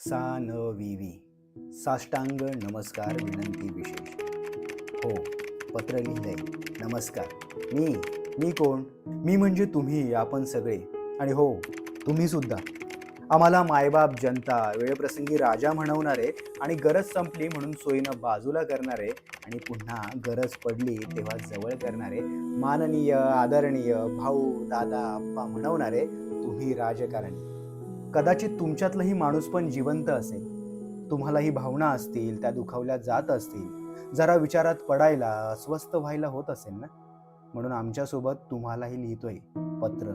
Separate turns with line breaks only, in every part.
सा न we we. साष्टांग नमस्कार विनंती विशेष. हो पत्र लिहिलंय. नमस्कार. मी मी कोण? मी म्हणजे तुम्ही आपण सगळे. आणि हो तुम्ही सुद्धा. आम्हाला मायबाप जनता वेळप्रसंगी राजा म्हणवणारे आणि गरज संपली म्हणून सोयीनं बाजूला करणारे आणि पुन्हा गरज पडली तेव्हा जवळ करणारे माननीय आदरणीय भाऊ दादा आप्पा म्हणवणारे तुम्ही राजकारणी. कदाचित तुमच्यातलंही माणूस पण जिवंत असेल. तुम्हाला ही भावना असतील त्या दुखावल्या जात असतील. जरा विचारात पडायला अस्वस्थ व्हायला होत असेल ना? म्हणून आमच्यासोबत तुम्हालाही लिहितोय पत्र.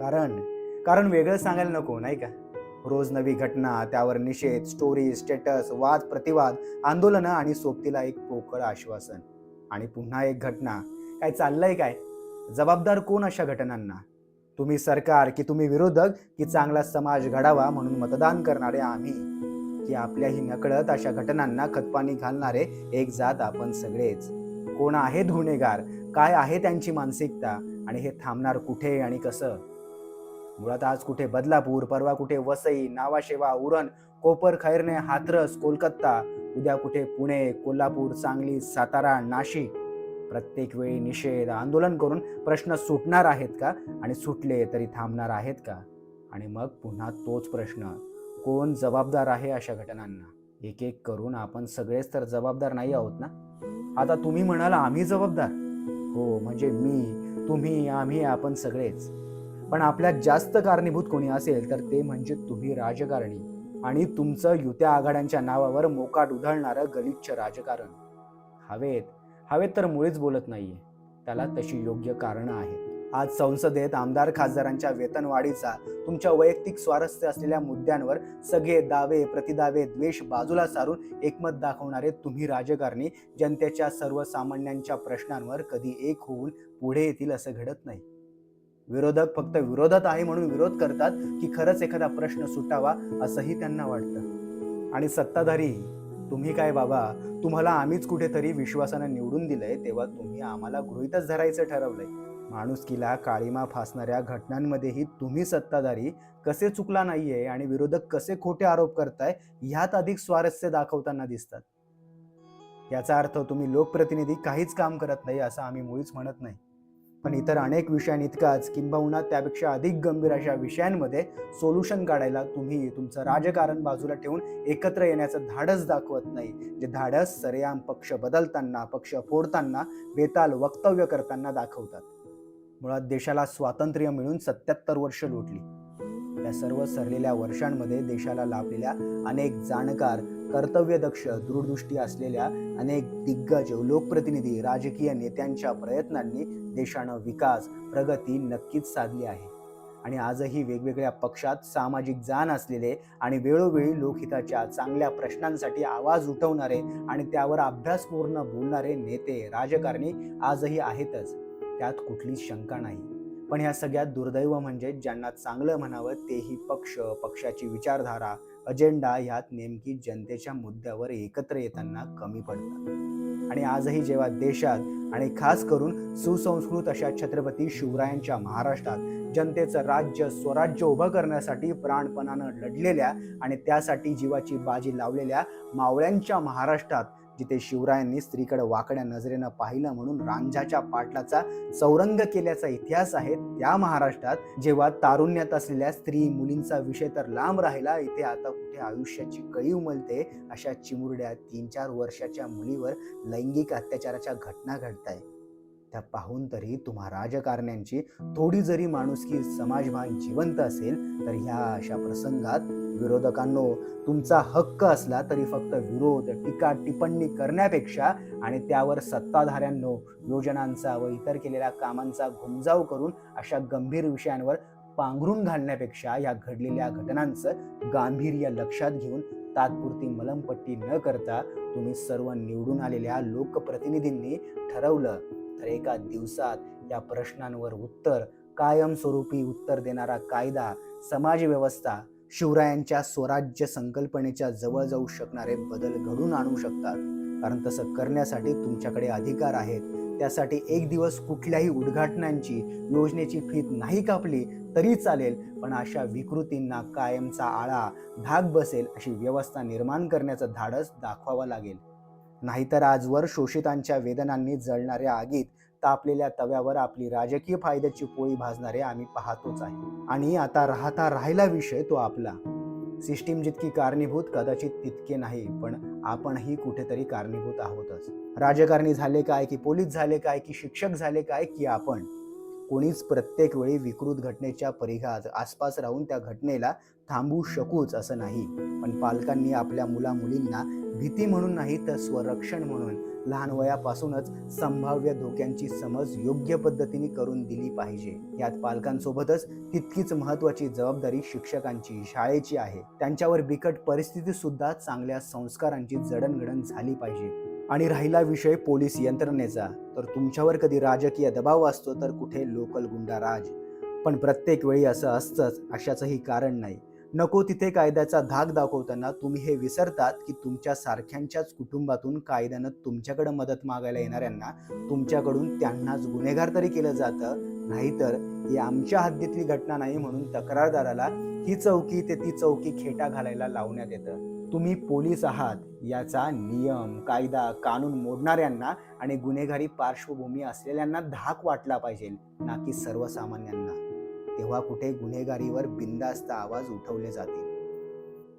कारण कारण वेगळं सांगायला नको नाही का? रोज नवी घटना त्यावर निषेध स्टोरी स्टेटस वाद प्रतिवाद आंदोलनं आणि सोबतीला एक पोकळ आश्वासन. आणि पुन्हा एक घटना. काय चाललंय काय? जबाबदार कोण अशा घटनांना? तुम्ही सरकार की तुम्ही विरोधक की चांगला समाज घडावा म्हणून मतदान करणारे आम्ही. की आपल्याही नकळत अशा घटनांना खतपाणी घालणारे एक जात आपण सगळेच. कोण आहेत गुन्हेगार काय आहे त्यांची मानसिकता? आणि हे थांबणार कुठे आणि कसं? मुळात आज कुठे बदलापूर परवा कुठे वसई नावाशेवा उरण कोपर खैरणे हाथरस कोलकाता उद्या कुठे पुणे कोल्हापूर सांगली सातारा नाशिक. प्रत्येक वेळी निषेध आंदोलन करून प्रश्न सुटणार आहेत का? आणि सुटले तरी थांबणार आहेत का? आणि मग पुन्हा तोच प्रश्न कोण जबाबदार आहे अशा घटनांना? एक एक करून आपण सगळेच तर जबाबदार नाही आहोत ना? आता तुम्ही म्हणाल आम्ही जबाबदार? हो म्हणजे मी तुम्ही आम्ही आपण सगळेच. पण आपल्यात जास्त कारणीभूत कोणी असेल तर ते म्हणजे तुम्ही राजकारणी. आणि तुमचं युत्या आघाड्यांच्या नावावर मोकाट उधळणारं गलिच्छ राजकारण. हवेत हवेत तर मुळीच बोलत नाहीये. त्याला तशी योग्य कारणं आहेत. आज संसदेत आमदार खासदारांच्या वेतनवाढीचा तुमच्या वैयक्तिक स्वारस्य असलेल्या मुद्द्यांवर सगळे दावे प्रतिदावे द्वेष बाजूला सारून एकमत दाखवणारे तुम्ही राजकारणी जनतेच्या सर्वसामान्यांच्या प्रश्नांवर कधी एक होऊन पुढे येतील असं घडत नाही. विरोधक फक्त विरोधात आहे म्हणून विरोध करतात की खरंच एखादा प्रश्न सुटावा असंही त्यांना वाटतं. आणि सत्ताधारी तुम्ही काय बाबा तुम्हाला आम्हीच कुठेतरी विश्वासानं निवडून दिलंय तेव्हा तुम्ही आम्हाला गृहितच धरायचं ठरवलंय. माणुसकीला काळीमा फासणाऱ्या घटनांमध्येही तुम्ही सत्ताधारी कसे चुकला नाहीये आणि विरोधक कसे खोटे आरोप करताय ह्यात अधिक स्वारस्य दाखवताना दिसतात. याचा अर्थ तुम्ही लोकप्रतिनिधी काहीच काम करत नाही असं आम्ही मुळीच म्हणत नाही. पण इतर अनेक विषयांइतकाच किंबहुना त्यापेक्षा अधिक गंभीर अशा विषयांमध्ये सोल्युशन काढायला तुम्ही तुमचं राजकारण बाजूला ठेवून एकत्र येण्याचं धाडस दाखवत नाही. जे धाडस सरेआम पक्ष बदलताना पक्ष फोडताना बेताल वक्तव्य करताना दाखवतात. मुळात देशाला स्वातंत्र्य मिळून सत्याहत्तर वर्ष लोटली. या सर्व सरलेल्या वर्षांमध्ये देशाला लाभलेल्या अनेक जाणकार कर्तव्यदक्ष दूरदृष्टी असलेल्या अनेक दिग्गज लोकप्रतिनिधी राजकीय नेत्यांच्या प्रयत्नांनी देशानं विकास प्रगती नक्कीच साधली आहे. आणि आजही वेगवेगळ्या पक्षात सामाजिक जाण असलेले आणि वेळोवेळी लोकहिताच्या चांगल्या प्रश्नांसाठी आवाज उठवणारे आणि त्यावर अभ्यासपूर्ण बोलणारे नेते राजकारणी आजही आहेतच. त्यात कुठलीच शंका नाही. पण ह्या सगळ्यात दुर्दैव म्हणजे ज्यांना चांगलं म्हणावं तेही पक्ष पक्षाची विचारधारा अजेंडा ह्यात नेमकी जनतेच्या मुद्द्यावर एकत्र येताना कमी पडतात. आणि आजही जेव्हा देशात आणि खास करून सुसंस्कृत अशा छत्रपती शिवरायांच्या महाराष्ट्रात जनतेचं राज्य स्वराज्य उभं करण्यासाठी प्राणपणानं लढलेल्या आणि त्यासाठी जीवाची बाजी लावलेल्या मावळ्यांच्या महाराष्ट्रात जिथे शिवरायांनी स्त्रीकडे वाकड्या नजरेनं पाहिलं म्हणून रांझाच्या पाटलाचा चौरंग केल्याचा इतिहास आहे. त्या महाराष्ट्रात जेव्हा तारुण्यात असलेल्या स्त्री मुलींचा विषय तर लांब राहिला इथे आता कुठे आयुष्याची कळी उमलते अशा चिमुरड्या तीन चार वर्षाच्या मुलीवर लैंगिक अत्याचाराच्या घटना घडत आहे त्या पाहून तरी तुम्हा राजकारण्यांची थोडी जरी माणुसकी समाजभान जिवंत असेल तर ह्या अशा प्रसंगात विरोधकांनो तुमचा हक्क असला तरी फक्त विरोध टीका टिप्पणी करण्यापेक्षा आणि त्यावर सत्ताधाऱ्यांनो योजनांचा व इतर केलेल्या कामांचा घुमजाव करून अशा गंभीर विषयांवर पांघरून घालण्यापेक्षा या घडलेल्या घटनांचं गांभीर्य लक्षात घेऊन तात्पुरती मलमपट्टी न करता तुम्ही सर्व निवडून आलेल्या लोकप्रतिनिधींनी ठरवलं तर एका दिवसात या प्रश्नांवर उत्तर कायमस्वरूपी उत्तर देणारा कायदा समाजव्यवस्था शिवरायांच्या स्वराज्य संकल्पनेच्या जवळ जाऊ शकणारे बदल घडून आणू शकतात. कारण तसं करण्यासाठी तुमच्याकडे अधिकार आहेत. त्यासाठी एक दिवस कुठल्याही उद्घाटनांची योजनेची फीत नाही कापली तरी चालेल पण अशा विकृतींना कायमचा आळा धाक बसेल अशी व्यवस्था निर्माण करण्याचं धाडस दाखवावं लागेल. नाहीतर आजवर शोषितांच्या वेदनांनी जळणाऱ्या आगीत तापलेल्या तव्यावर आपली राजकीय फायद्याची पोळी भाजणारे आम्ही पाहतोच आहे. आणि आता राहता राहिला विषय तो आपला. सिस्टीम जितकी कारणीभूत कदाचित तितके नाही पण आपणही कुठेतरी कारणीभूत आहोतच. राजकारणी झाले काय की पोलीस झाले काय की शिक्षक झाले काय की आपण? कोणीच प्रत्येक वेळी विकृत घटनेच्या परिघात आसपास राहून त्या घटनेला थांबवू शकूच असं नाही. पण पालकांनी आपल्या मुला मुलींना भीती म्हणून नाही तर स्वरक्षण म्हणून. लहान वयापासूनच संभाव्य धोक्यांची समज योग्य पद्धतीने करून दिली पाहिजे. यात पालकांसोबतच तितकीच महत्वाची जबाबदारी शिक्षकांची शाळेची आहे. त्यांच्यावर बिकट परिस्थिती सुद्धा चांगल्या संस्कारांची जडणघडण झाली पाहिजे. आणि राहिला विषय पोलीस यंत्रणेचा. तर तुमच्यावर कधी राजकीय दबाव असतो तर कुठे लोकल गुंडा राज पण प्रत्येक वेळी असं असतंच अशाचंही कारण नाही. नको तिथे कायद्याचा धाक दाखवताना तुम्ही हे विसरतात की तुमच्या सारख्यांच्याच कुटुंबातून कायद्यानं तुमच्याकडे मदत मागायला येणाऱ्यांना तुमच्याकडून त्यांनाच गुन्हेगार तरी केलं जातं. नाहीतर ही आमच्या हद्दीतली घटना नाही म्हणून तक्रारदाराला ही चौकी ते ती चौकी खेटा घालायला लावण्यात येतं. तुम्ही पोलीस आहात याचा नियम कायदा कानून मोडणाऱ्यांना आणि गुन्हेगारी पार्श्वभूमी असलेल्यांना धाक वाटला पाहिजे ना की सर्वसामान्यांना. तेव्हा कुठे गुन्हेगारीवर बिंदास्त आवाज उठवले जातील.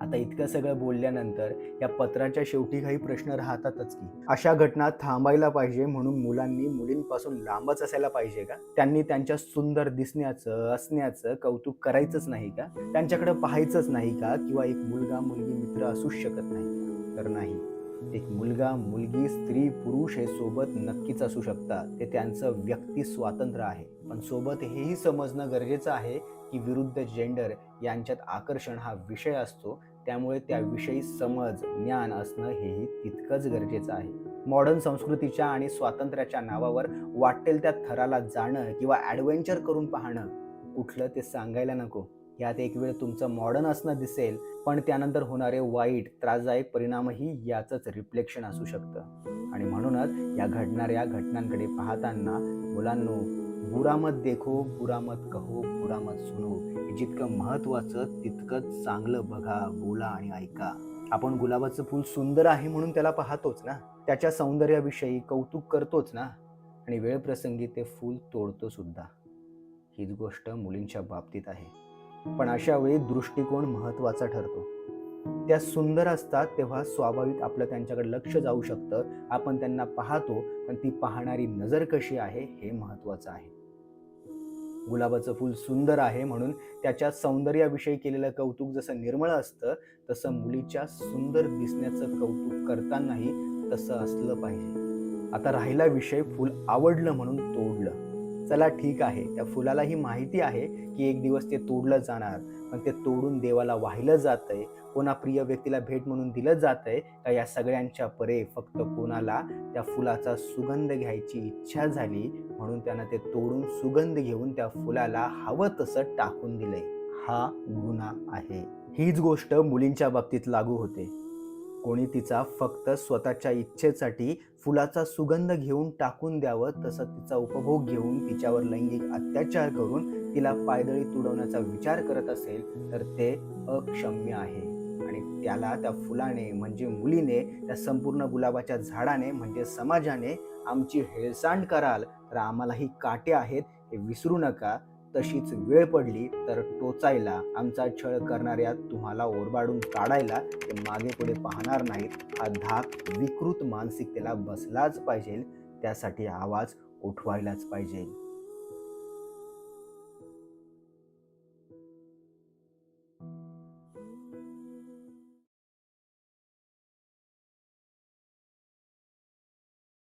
आता इतकं सगळं बोलल्यानंतर या पत्राच्या शेवटी काही प्रश्न राहतातच की अशा घटना थांबायला पाहिजे म्हणून मुलांनी मुलींपासून लांबच असायला पाहिजे का? त्यांनी त्यांच्या सुंदर दिसण्याचं असण्याचं कौतुक करायचंच नाही का? त्यांच्याकडे पाहायचंच नाही का? किंवा एक मुलगा मुलगी मित्र असूच शकत नाही. तर नाही. एक मुलगा मुलगी स्त्री पुरुष हे सोबत नक्कीच असू शकतात. ते त्यांचं व्यक्ती स्वातंत्र्य आहे. पण सोबत हेही समजणं गरजेचं आहे की विरुद्ध जेंडर यांच्यात आकर्षण हा विषय असतो. त्यामुळे त्याविषयी समज ज्ञान असणं हेही तितकंच गरजेचं आहे. मॉडर्न संस्कृतीच्या आणि स्वातंत्र्याच्या नावावर वाटेल त्या थराला जाणं किंवा ॲडव्हेंचर करून पाहणं कुठलं ते सांगायला नको. यात एक वेळ तुमचं मॉडर्न असणं दिसेल पण त्यानंतर होणारे वाईट त्रासदायक परिणामही याचंच रिफ्लेक्शन असू शकतं. आणि म्हणूनच या घडणाऱ्या घटनांकडे पाहताना मुलांनो बुरा मत देखो बुरा मत कहो बुरा मत सुनो. हे जितकं महत्त्वाचं तितकंच चांगलं बघा बोला आणि ऐका. आपण गुलाबाचं फूल सुंदर आहे म्हणून त्याला पाहतोच ना? त्याच्या सौंदर्याविषयी कौतुक करतोच ना? आणि वेळप्रसंगी ते फूल तोडतो सुद्धा. हीच गोष्ट मुलींच्या बाबतीत आहे. पण अशा वेळी दृष्टिकोन महत्त्वाचा ठरतो. त्या सुंदर असतात तेव्हा स्वाभाविक आपलं त्यांच्याकडे लक्ष जाऊ शकतं. आपण त्यांना पाहतो पण ती पाहणारी नजर कशी आहे हे महत्त्वाचं आहे. गुलाबाचं फूल सुंदर आहे म्हणून त्याच्या सौंदर्याविषयी केलेलं कौतुक जसं निर्मळ असतं तसं मुलीच्या सुंदर दिसण्याचं कौतुक करतानाही तसं असलं पाहिजे. आता राहिला विषय फूल आवडलं म्हणून तोडलं. चला ठीक आहे. त्या फुलालाही माहिती आहे की एक दिवस ते तोडलं जाणार. पण ते तोडून देवाला वाहिलं जातंय. कोणा प्रिय व्यक्तीला भेट म्हणून दिलं जात आहे का या सगळ्यांच्या परे फक्त कोणाला त्या फुलाचा सुगंध घ्यायची इच्छा झाली म्हणून त्यानं ते तोडून सुगंध घेऊन त्या फुलाला हवं तसं टाकून दिलंय. हा गुन्हा आहे. हीच गोष्ट मुलींच्या बाबतीत लागू होते. कोणी तिचा फक्त स्वतःच्या इच्छेसाठी फुलाचा सुगंध घेऊन टाकून द्यावं तसं तिचा उपभोग घेऊन तिच्यावर लैंगिक अत्याचार करून तिला पायदळी तुडवण्याचा विचार करत असेल तर ते अक्षम्य आहे. आणि त्याला त्या फुलाने म्हणजे मुलीने त्या संपूर्ण गुलाबाच्या झाडाने म्हणजे समाजाने आमची हेळसांड कराल. तर आम्हालाही काटे आहेत हे विसरू नका. तशीच वेळ पडली तर टोचायला आमचा छळ करणाऱ्या तुम्हाला ओरबाडून काढायला ते मागे पुढे पाहणार नाहीत. हा धाक विकृत मानसिकतेला बसलाच पाहिजे त्यासाठी आवाज उठवायलाच पाहिजे.